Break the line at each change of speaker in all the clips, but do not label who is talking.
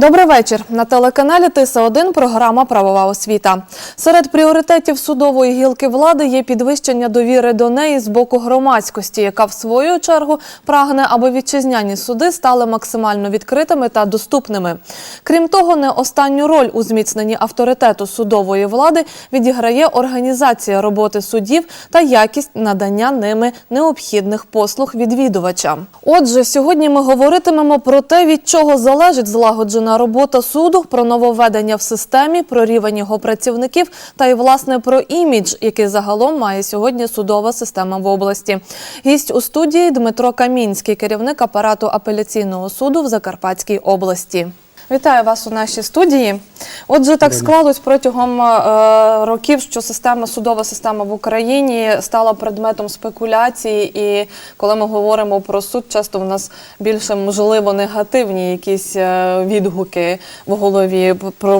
Добрий вечір. На телеканалі Тиса 1 програма Правова освіта. Серед пріоритетів судової гілки влади є підвищення довіри до неї з боку громадськості, яка в свою чергу прагне, аби вітчизняні суди стали максимально відкритими та доступними. Крім того, не останню роль у зміцненні авторитету судової влади відіграє організація роботи судів та якість надання ними необхідних послуг відвідувачам. Отже, сьогодні ми говоритимемо про те, від чого залежить злагоджена робота суду, про нововведення в системі, про рівень його працівників та й власне про імідж, який загалом має сьогодні судова система в області. Гість у студії Дмитро Камінський, керівник апарату апеляційного суду в Закарпатській області. Вітаю вас у нашій студії. Отже, так склалось протягом е, років, що система судова система в Україні стала предметом спекуляції, і коли ми говоримо про суд, часто в нас більше можливо негативні якісь е, відгуки в голові про.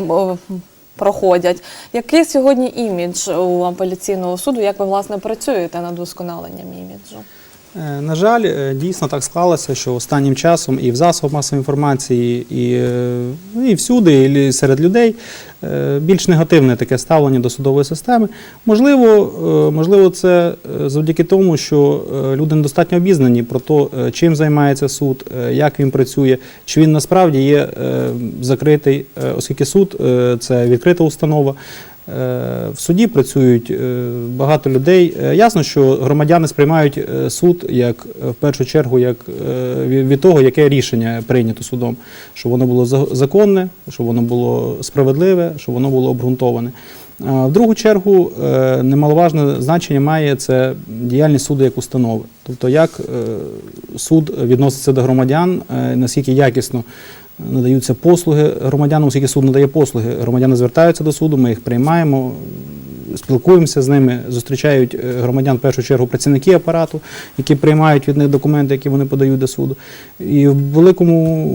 е, Проходять. Який сьогодні імідж у апеляційного суду? Як ви власне працюєте над вдосконаленням іміджу?
Е, На жаль, е, дійсно так склалося, що останнім часом і в засобах масової інформації, і, е, ну, і всюди, і серед людей більш негативне таке ставлення до судової системи. Можливо, можливо, це завдяки тому, що люди недостатньо обізнані про те, чим займається суд, як він працює, чи він насправді є закритий, оскільки суд це відкрита установа. Е, В суді працюють е, багато людей. Е, Ясно, що громадяни сприймають суд як в першу чергу як від того, яке рішення прийнято судом, щоб воно було законне, щоб воно було справедливе, щоб воно було обґрунтоване. В другу чергу немаловажне значення має це діяльність суду як установи, тобто як суд відноситься до громадян, наскільки якісно надаються послуги громадянам, оскільки суд надає послуги. Громадяни звертаються до суду, ми їх приймаємо, спілкуємося з ними, зустрічають е, громадян в першу чергу працівники апарату, які приймають від них документи, які вони подають до суду. І в великому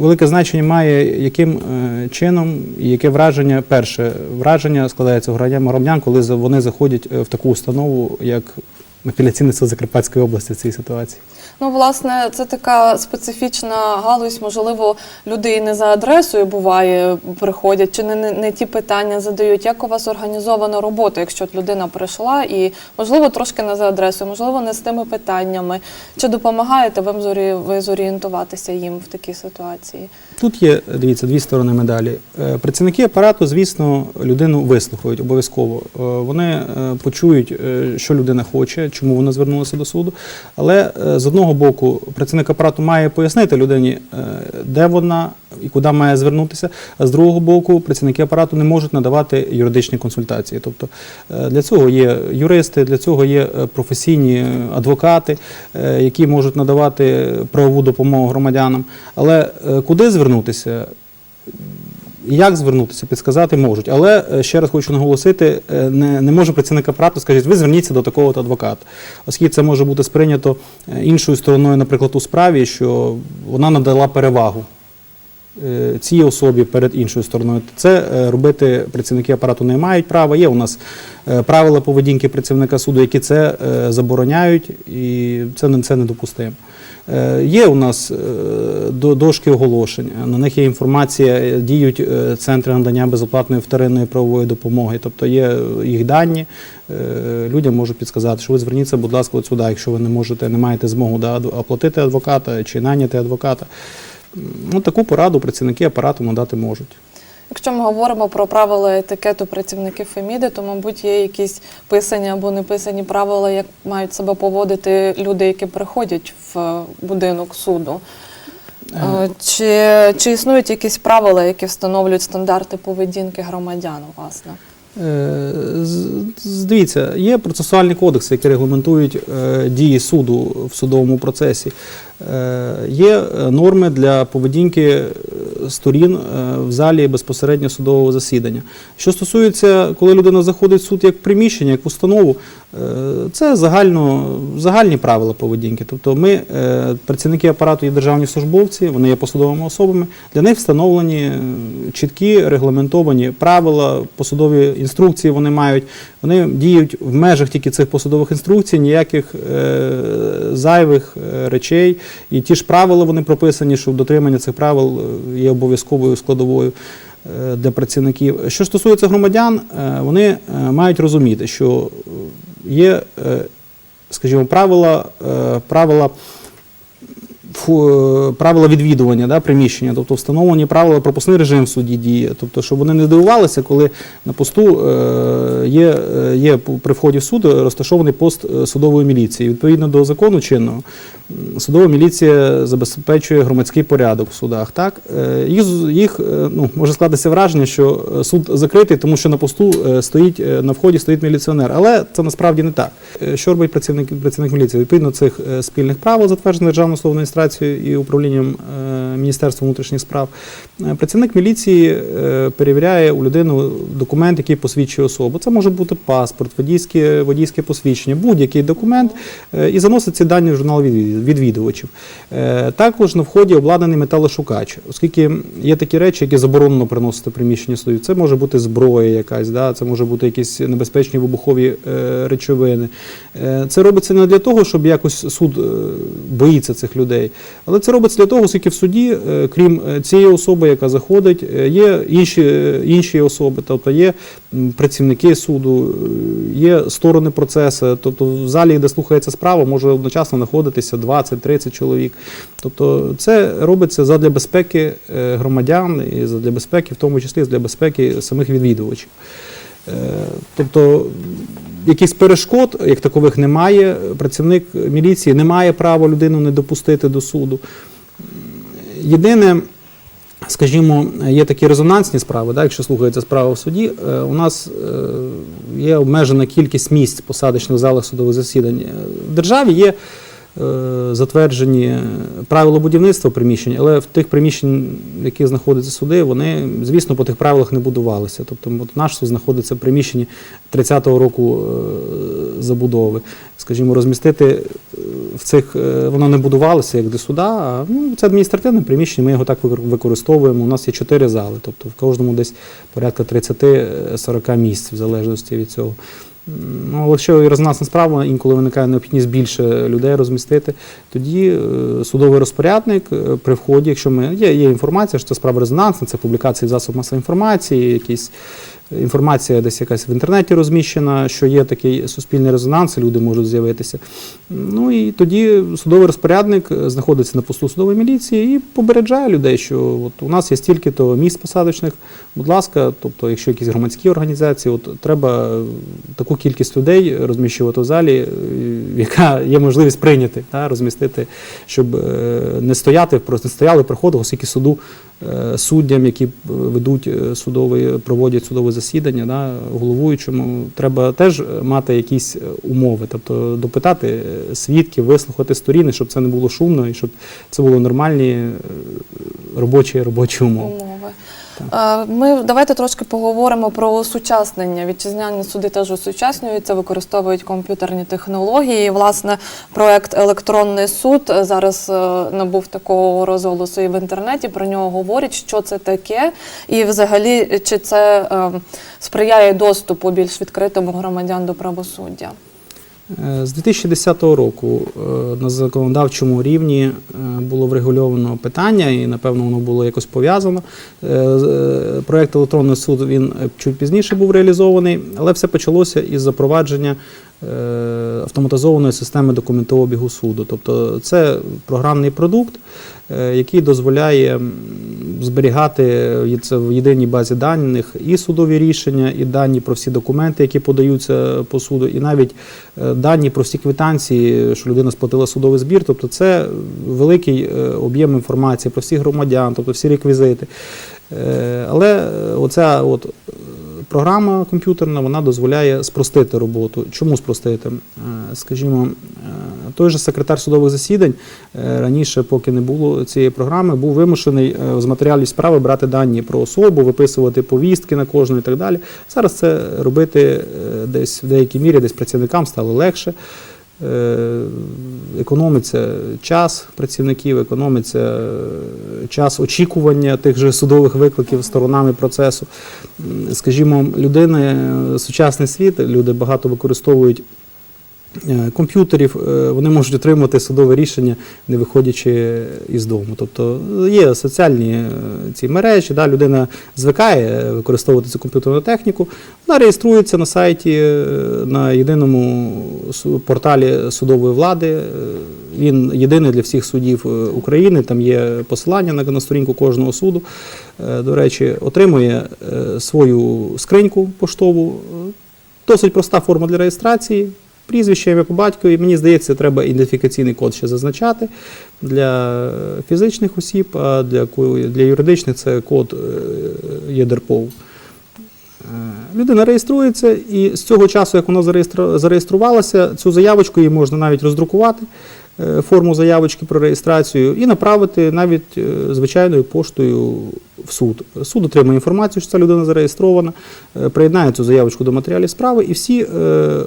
велике значення має, яким е, чином і яке враження, перше враження складається у громадян, коли вони заходять е, в таку установу, як апеляційний суд Закарпатської області в цій ситуації.
Ну, власне, це така специфічна галузь. Можливо, люди і не за адресою буває, приходять, чи не, не, не ті питання задають. Як у вас організована робота, якщо людина прийшла і, можливо, трошки не за адресою, можливо, не з тими питаннями. Чи допомагаєте ви, зорі- ви зорієнтуватися їм в такій ситуації?
Тут є, дивіться, дві сторони медалі. Е, Працівники апарату, звісно, людину вислухають обов'язково. Е, Вони е, почують, що людина хоче, чому вона звернулася до суду. Але з одного боку, працівник апарату має пояснити людині, е, де вона і куди має звернутися. А з другого боку, працівники апарату не можуть надавати юридичні консультації. Тобто е, для цього є юристи, для цього є е, професійні адвокати, які можуть надавати правову допомогу громадянам. Але куди звернутися? Як звернутися, підсказати можуть. Але е, ще раз хочу наголосити, е, не, не може працівник апарату сказати, ви зверніться до такого адвоката. Оскільки це може бути сприйнято е, іншою стороною, наприклад, у справі, що вона надала перевагу цій особі перед іншою стороною. Це робити працівники апарату не мають права. Є у нас правила поведінки працівника суду, які це забороняють, і це, це недопустимо. Е, Є у нас е, дошки оголошень, на них є інформація, е, діють центри надання безоплатної вторинної правової допомоги, тобто є їх дані. Людям можуть підсказати, що ви зверніться, будь ласка, от сюди, якщо ви не можете, не маєте змогу оплатити адвоката чи найняти адвоката. Ну, таку пораду працівники апарату надати можуть.
Якщо ми говоримо про правила етикету працівників Феміди, то, мабуть, є якісь писані або не писані правила, як мають себе поводити люди, які приходять в е, будинок суду. Е, Чи, чи існують якісь правила, які встановлюють стандарти поведінки громадян, власне?
Е, Дивіться, є процесуальні кодекси, які регламентують дії суду в судовому процесі. Е, Є е, норми для поведінки е, сторін в залі безпосередньо судового засідання. Що стосується, коли людина заходить в суд як приміщення, як установу, це загально, загальні правила поведінки. Тобто ми, працівники апарату є державні службовці, вони є посадовими особами, для них встановлені чіткі регламентовані правила, посадові інструкції вони мають. Вони діють в межах тільки цих посадових інструкцій, ніяких зайвих речей І ті ж правила вони прописані, що дотримання цих правил е, є обов'язковою складовою е, для працівників. Що стосується громадян, е, вони мають розуміти, що є, скажімо, правила, правила правила відвідування да, приміщення, тобто встановлені правила пропускний режим в суді діє. Тобто, щоб вони не дивувалися, коли на посту е, є, е, є при вході в суд розташований пост е, судової міліції. Відповідно до закону чинного, судова міліція забезпечує громадський порядок в судах. Так? Е, Їх, їх е, ну, може складатися враження, що е, суд закритий, тому що на посту е, стоїть, е, на вході стоїть міліціонер. Але це насправді не так. Е, Що робить працівник, працівник міліції? Відповідно цих е, спільних правил, затверджених Державною словною адміністрацією і управлінням е, Міністерства внутрішніх справ, е, працівник міліції е, перевіряє у людину документ, який посвідчує особу. Це може бути паспорт, водійське, водійське посвідчення, будь-який документ, і заносить ці дані в журнал відвідувачів. Також на вході обладнаний металошукач, оскільки є такі речі, які заборонено приносити в приміщення судів. Це може бути зброя якась, да? це може бути якісь небезпечні вибухові речовини. Це робиться не для того, щоб якось суд боїться цих людей, але це робиться для того, оскільки в суді, е, крім е, цієї особи, яка заходить, е, є інші, інші особи, тобто є працівники суду, є сторони процесу. Тобто в залі, де слухається справа, може одночасно знаходитися 20-30 чоловік. Тобто це робиться задля безпеки громадян і задля безпеки, в тому числі для безпеки самих відвідувачів. Тобто якихось перешкод, як такових, немає. Працівник міліції не має права людину не допустити до суду. Єдине, скажімо, є такі резонансні справи, так, якщо слухається справа в суді, е, у нас е, є обмежена кількість місць посадочних залах судових засідань. Е, В державі є затверджені правила будівництва приміщень, але в тих приміщень, яких знаходяться суди, вони, звісно, по тих правилах не будувалися. Тобто наш суд знаходиться в приміщенні 30-го року е, забудови. Скажімо, розмістити е, в цих е, воно не будувалося як до суда. А ну, це адміністративне приміщення. Ми його так використовуємо. У нас є чотири зали, тобто в кожному десь порядка 30-40 місць, в залежності від цього. Ну, але якщо резонансна справа, інколи виникає необхідність більше людей розмістити, тоді е, судовий розпорядник е, при вході, якщо ми є, є інформація, що це справа резонансна, це публікації в засобах масової інформації, якісь інформація десь якась в інтернеті розміщена, що є такий суспільний резонанс, люди можуть з'явитися. Ну і тоді судовий розпорядник знаходиться на посту судової міліції і попереджає людей, що от у нас є стільки-то місць посадочних. Будь ласка, тобто, якщо якісь громадські організації, от треба таку кількість людей розміщувати в залі, е, яка є можливість прийняти, та, розмістити, щоб е, не стояти, просто не стояли приходи, оскільки суду е, суддям, які ведуть судовий, проводять судове засідання, да, головуючому, треба теж мати якісь е, умови, тобто допитати е, свідків, вислухати сторіни, щоб це не було шумно і щоб це були нормальні е, робочі, робочі умови.
Е, Ми давайте трошки поговоримо про осучаснення. Вітчизняні суди теж осучаснюються, використовують комп'ютерні технології. Власне, проект Електронний суд зараз е, набув такого розголосу і в інтернеті. Про нього говорять, що це таке, і взагалі чи це е, сприяє доступу більш відкритому громадян до правосуддя.
Е, З 2010 року е, на законодавчому рівні е, було врегульовано питання, і напевно воно було якось пов'язано. Проєкт електронний суд він чуть пізніше був реалізований, але все почалося із запровадження автоматизованої системи документообігу суду. Тобто це програмний продукт, е, який дозволяє зберігати е, це в єдиній базі даних і судові рішення, і дані про всі документи, які подаються по суду, і навіть е, дані про всі квитанції, що людина сплатила судовий збір. Тобто це великий е, об'єм інформації про всіх громадян, тобто всі реквізити. Е, Але е, оця от е, програма комп'ютерна вона дозволяє спростити роботу. Чому спростити? Е, Скажімо, е, той же секретар судових засідань е, раніше, поки не було цієї програми, був вимушений з матеріалів справи брати дані про особу, виписувати повістки на кожну і так далі. Зараз це робити десь в деякій мірі, десь працівникам стало легше. Е, Економиться час працівників, економиться е, час очікування тих же судових викликів сторонами процесу. Скажімо, людини, е, сучасний світ, люди багато використовують комп'ютерів, е, вони можуть отримати судове рішення, не виходячи із дому. Тобто є соціальні е, ці мережі, да, людина звикає використовувати цю комп'ютерну техніку, вона реєструється на сайті е, на єдиному порталі судової влади. Е, Він єдиний для всіх судів е, України. Там є посилання на, сторінку кожного суду. Е, До речі, отримує е, свою скриньку поштову. Е, Досить проста форма для реєстрації. Прізвище, ім'я по батькові. Мені здається, треба ідентифікаційний код ще зазначати для фізичних осіб, а для, для юридичних це код е, ЄДРПОВ. Е, Людина реєструється, і з цього часу, як вона зареєструвалася, цю заявочку її можна навіть роздрукувати, форму заявочки про реєстрацію, і направити навіть е, звичайною поштою в суд. Суд отримає інформацію, що ця людина зареєстрована, е, приєднає цю заявочку до матеріалів справи, і всі е,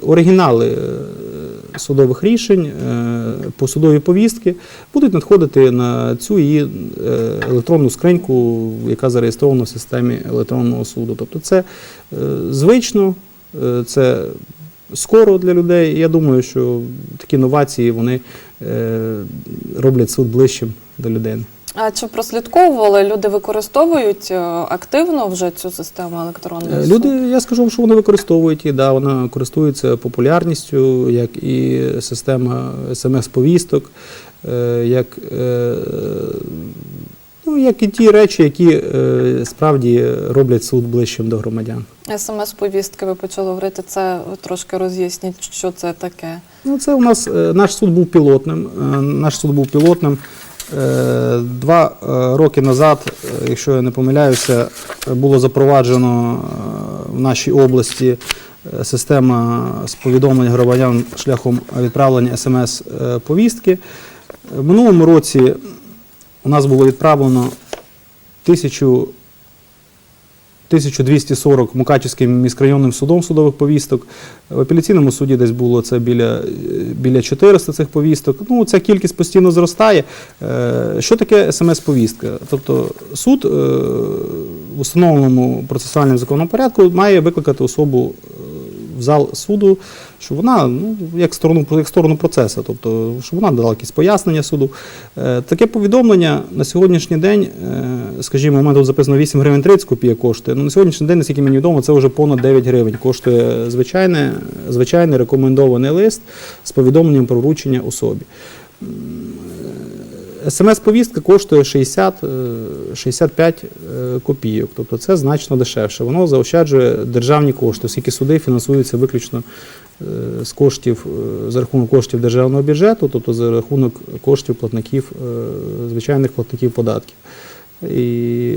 оригінали е, судових рішень, е, посудові повістки будуть надходити на цю її е, електронну скриньку, яка зареєстрована в системі електронного суду. Тобто це е, звично, е, це скоро для людей. Я думаю, що такі новації вони е, роблять суд ближчим до людини.
А чи прослідковували люди використовують е, активно вже цю систему електронної
Е,
суду?
Люди, я скажу, що вони використовують її, да, вона користується популярністю, як і система смс-повісток, е, як, е, ну, як і ті речі, які е, справді роблять суд ближчим до громадян.
СМС-повістки ви почали говорити. Це трошки роз'ясніть, що це таке.
Ну, це у нас е, наш суд був пілотним. Е, Наш суд був пілотним. Е, Два е, роки назад, е, якщо я не помиляюся, е, було запроваджено е, в нашій області е, система з повідомлень громадян шляхом відправлення смс-повістки. В минулому році у нас було відправлено тисячу 1240 Мукачівським міськрайонним судом судових повісток. В апеляційному суді десь було це біля, біля 400 цих повісток. Ну, ця кількість постійно зростає. Е, Що таке смс-повістка? Тобто суд е, в установленому процесуальному законному порядку має викликати особу е, в зал суду, щоб вона ну, як сторону, як сторону процесу, тобто, щоб вона дала якісь пояснення суду. Е, Таке повідомлення на сьогоднішній день, е, скажімо, у мене тут записано 8 гривень 30 копійок коштує. Ну, на сьогоднішній день, наскільки мені відомо, це вже понад 9 гривень. Коштує звичайне, звичайний рекомендований лист з повідомленням про вручення особі. СМС-повістка коштує 60, е, 65 е, копійок, тобто це значно дешевше. Воно заощаджує державні кошти, оскільки суди фінансуються виключно е, з коштів за рахунок коштів державного бюджету, тобто за рахунок коштів платників, звичайних платників податків. І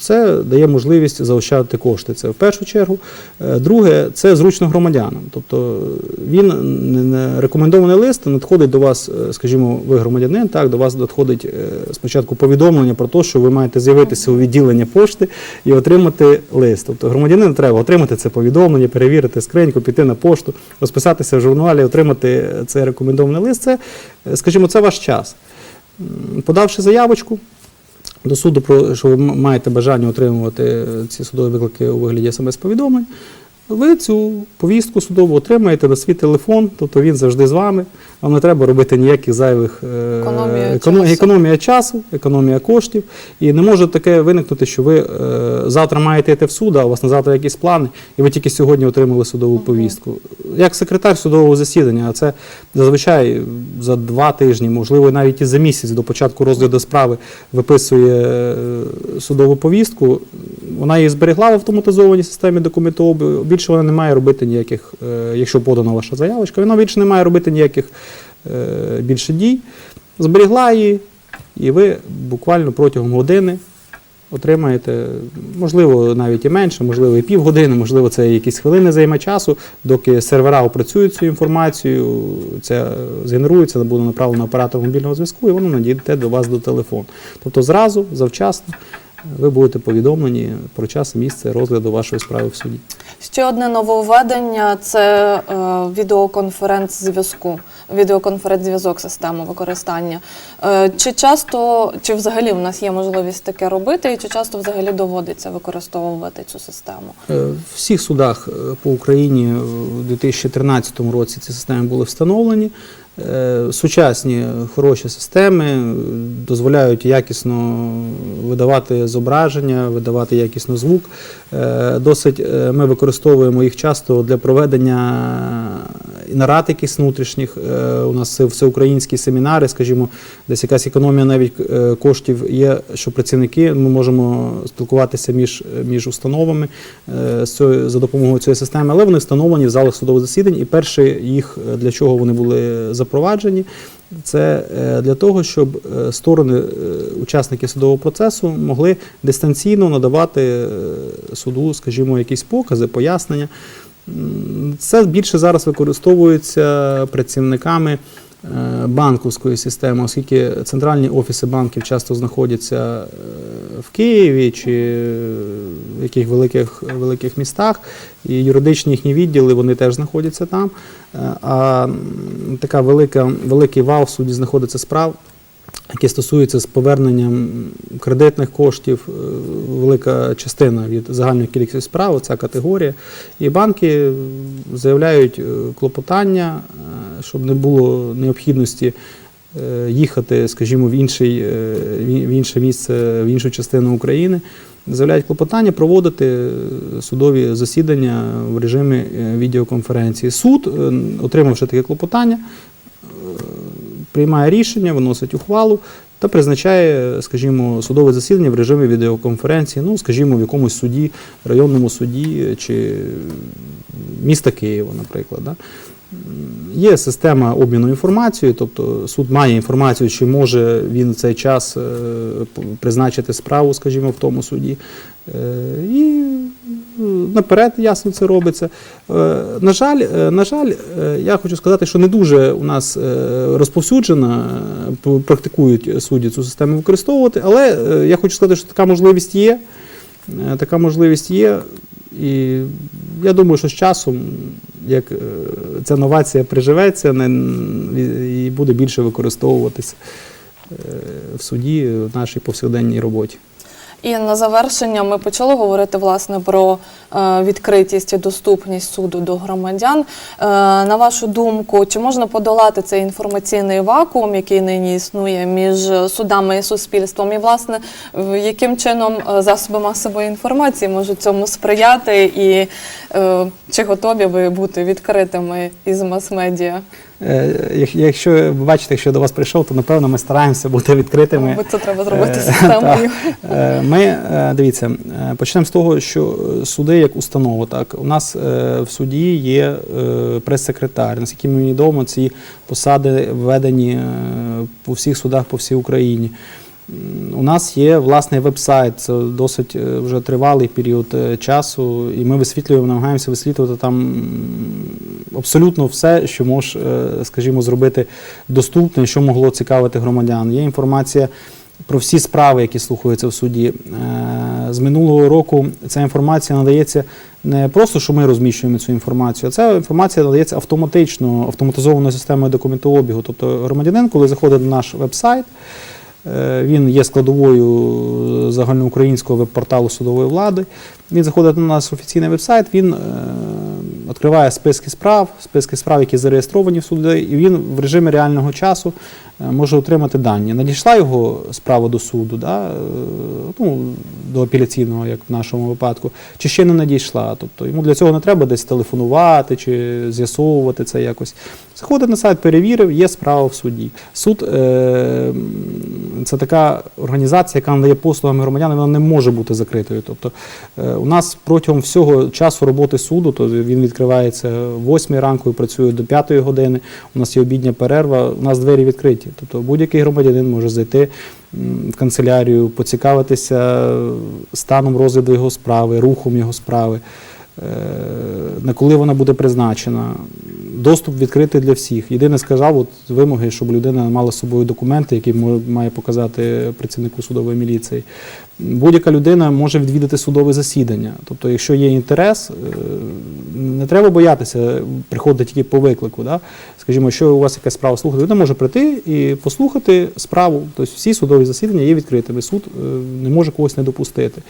це дає можливість заощадити кошти. Це в першу чергу. Е, Друге, це зручно громадянам. Тобто він рекомендований лист надходить до вас, е, скажімо, ви громадянин, так, до вас надходить е, спочатку повідомлення про те, що ви маєте з'явитися у відділення пошти і отримати лист. Тобто громадянину треба отримати це повідомлення, перевірити скриньку, піти на пошту, розписатися в журналі, отримати цей рекомендований лист. Це, скажімо, це ваш час. Подавши заявочку, до суду, про що ви маєте бажання отримувати е, ці судові виклики у вигляді смс-повідомлень, ви цю повістку судову отримаєте на свій телефон, тобто він завжди з вами. Вам не треба робити ніяких зайвих е,
Економія
економ-
часу.
економія часу, економія коштів. І не може таке виникнути, що ви е, завтра маєте йти в суд, а у вас на завтра якісь плани, і ви тільки сьогодні отримали судову повістку. Як секретар судового засідання, а це зазвичай за два тижні, можливо, навіть і за місяць до початку розгляду справи виписує е, судову повістку. Вона її зберегла в автоматизованій системі документообігу. Більше вона не має робити ніяких, е, якщо подана ваша заявочка, вона більше не має робити ніяких е, більше дій. Зберігла її, і ви буквально протягом години отримаєте, можливо, навіть і менше, можливо, і півгодини, можливо, це якісь хвилини займе часу, доки сервера опрацюють цю інформацію, це згенерується, буде направлено на оператор мобільного зв'язку, і воно надійде до вас до телефону. Тобто зразу, завчасно ви будете повідомлені про час і місце розгляду вашої справи в суді.
Ще одне нововведення це е, відеоконференц-зв'язку, відеоконференц-зв'язок системи використання. Е, чи часто, чи взагалі в нас є можливість таке робити, і чи часто взагалі доводиться використовувати цю систему?
Е, В всіх судах е, по Україні у 2013 році ці системи були встановлені. Е, Сучасні хороші системи дозволяють якісно видавати зображення, видавати якісно звук. Е, Досить е, ми використовуємо їх часто для проведення нарад якихось внутрішніх. У нас всеукраїнські семінари, скажімо, десь якась економія навіть коштів є, що працівники ми можемо спілкуватися між, між установами за допомогою цієї системи, але вони встановлені в залах судових засідань. І перше їх для чого вони були запроваджені. Це е, для того, щоб е, сторони, е, учасники судового процесу могли дистанційно надавати суду, скажімо, якісь покази, пояснення. Це більше зараз використовується працівниками банківської системи, оскільки центральні офіси банків часто знаходяться е, в Києві чи в яких великих, великих містах, і юридичні їхні відділи вони теж знаходяться там. Е, А така велика, великий вал в суді знаходиться справ, які стосуються з поверненням кредитних коштів, е, велика частина від загальної кількості справ, ця категорія. І банки заявляють е, клопотання, е, щоб не було необхідності їхати, скажімо, в, інший, в інше місце, в іншу частину України. Заявляють клопотання проводити судові засідання в режимі відеоконференції. Суд, отримавши таке клопотання, приймає рішення, виносить ухвалу та призначає, скажімо, судове засідання в режимі відеоконференції, ну, скажімо, в якомусь суді, районному суді чи міста Києва, наприклад. Да? Є система обміну інформацією, тобто суд має інформацію, чи може він в цей час е, призначити справу, скажімо, в тому суді. Е, І наперед ясно це робиться. Е, На жаль, е, на жаль, е, я хочу сказати, що не дуже у нас розповсюджена, е, практикують судді цю систему використовувати, але я хочу сказати, що така можливість є. Така можливість є. І я думаю, що з часом, як ця новація приживеться і буде більше використовуватися в суді в нашій повсякденній роботі.
І на завершення ми почали говорити власне про е, відкритість і доступність суду до громадян. Е, на вашу думку, чи можна подолати цей інформаційний вакуум, який нині існує між судами і суспільством? І власне, яким чином е, засоби масової інформації можуть цьому сприяти, і чи готові ви бути відкритими із мас-медіа?
Е, як- Якщо ви бачите, якщо я до вас прийшов, то напевно ми стараємося бути відкритими.
Мабуть, це треба зробити
Е,
системою.
Е, Ми дивіться, почнемо з того, що суди як установа. Так у нас в суді є прес-секретар. Наскільки мені відомо, ці посади введені по всіх судах по всій Україні. У нас є власний веб-сайт, це досить е, вже тривалий період е, часу, і ми висвітлюємо, намагаємося висвітлювати там абсолютно все, що може, скажімо, зробити доступним, що могло цікавити громадян. Є інформація про всі справи, які слухаються в суді. Е, З минулого року ця інформація надається не просто, що ми розміщуємо цю інформацію, а ця інформація надається автоматично, автоматизованою системою документообігу. Тобто громадянин, коли заходить на наш веб-сайт, він є складовою загальноукраїнського веб-порталу судової влади. Він заходить на наш офіційний веб-сайт, він е, відкриває списки справ, списки справ, які зареєстровані в суді, і він в режимі реального часу е, може отримати дані. Надійшла його справа до суду, да, е, ну, до апеляційного, як в нашому випадку, чи ще не надійшла. Тобто йому для цього не треба десь телефонувати чи з'ясовувати це якось. Заходить на сайт, перевірив, є справа в суді. Суд е, це така організація, яка надає послугами громадянам, вона не може бути закритою. Тобто е, у нас протягом всього часу роботи суду, то він відкривається в 8 ранку і працює до 5 години. У нас є обідня перерва, у нас двері відкриті. Тобто будь-який громадянин може зайти в канцелярію, поцікавитися станом розгляду його справи, рухом його справи. Е, на коли вона буде призначена. Доступ відкритий для всіх. Єдине сказав, от вимоги, щоб людина мала з собою документи, які має показати працівнику судової міліції. Будь-яка людина може відвідати судове засідання. Тобто, якщо є інтерес, е, не треба боятися приходити тільки по виклику. Да? Скажімо, якщо у вас якась справа слухати, людина може прийти і послухати справу. Тобто всі судові засідання є відкритими. Суд е, не може когось не допустити.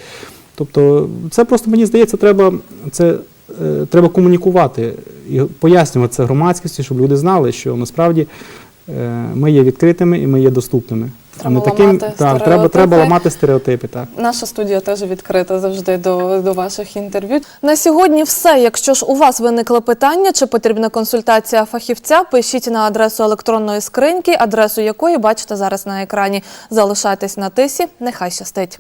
Тобто, це просто мені здається, треба це. е, Треба комунікувати і пояснювати це громадськості, щоб люди знали, що насправді е, ми є відкритими і ми є доступними.
Треба
таким,
ламати
так, треба, треба ламати стереотипи. Так.
Наша студія теж відкрита завжди до, до ваших інтерв'ю. На сьогодні все. Якщо ж у вас виникли питання чи потрібна консультація фахівця, пишіть на адресу електронної скриньки, адресу якої бачите зараз на екрані. Залишайтесь на тисі. Нехай щастить.